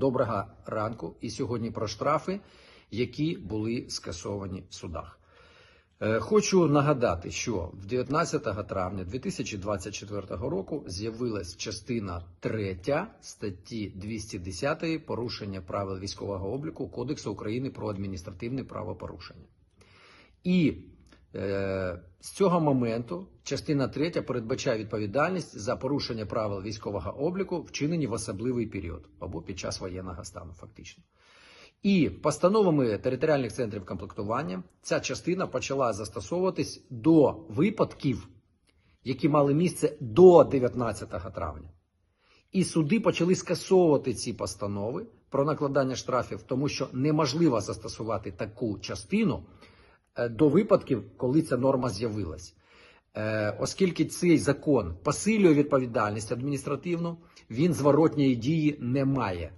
Доброго ранку. І сьогодні про штрафи, які були скасовані в судах. Е, Хочу нагадати, що 19 травня 2024 року з'явилась частина 3 статті 210 порушення правил військового обліку Кодексу України про адміністративне правопорушення. І з цього моменту частина 3 передбачає відповідальність за порушення правил військового обліку, вчинені в особливий період або під час воєнного стану, фактично. І постановами територіальних центрів комплектування ця частина почала застосовуватись до випадків, які мали місце до 19 травня. І суди почали скасовувати ці постанови про накладання штрафів, тому що неможливо застосувати таку частину е, до випадків, коли ця норма з'явилась. Е, Оскільки цей закон посилює відповідальність адміністративну, він зворотньої дії не має.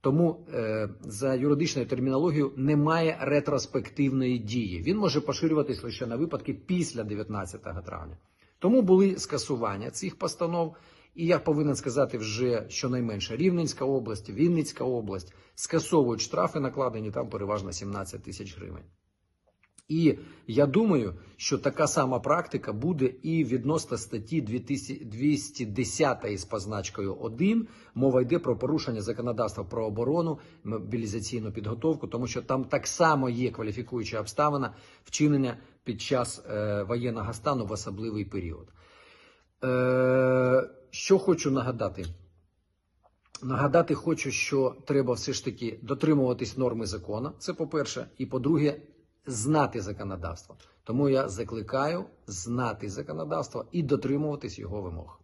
Тому е, за юридичною термінологією немає ретроспективної дії. Він може поширюватись лише на випадки після 19 травня. Тому були скасування цих постанов. І я повинен сказати вже щонайменше Рівненська область, Вінницька область скасовують штрафи, накладені там переважно 17 тисяч гривень. І я думаю, що така сама практика буде і відносно статті 2000 210 з позначкою 1. Мова йде про порушення законодавства про оборону, мобілізаційну підготовку, тому що там так само є кваліфікуюча обставина вчинення під час е, воєнного стану в особливий період. Е, що хочу нагадати? Нагадати хочу, що треба все ж таки дотримуватись норми закону. Це по-перше, і по-друге, знати законодавство. Тому я закликаю знати законодавство і дотримуватись його вимог.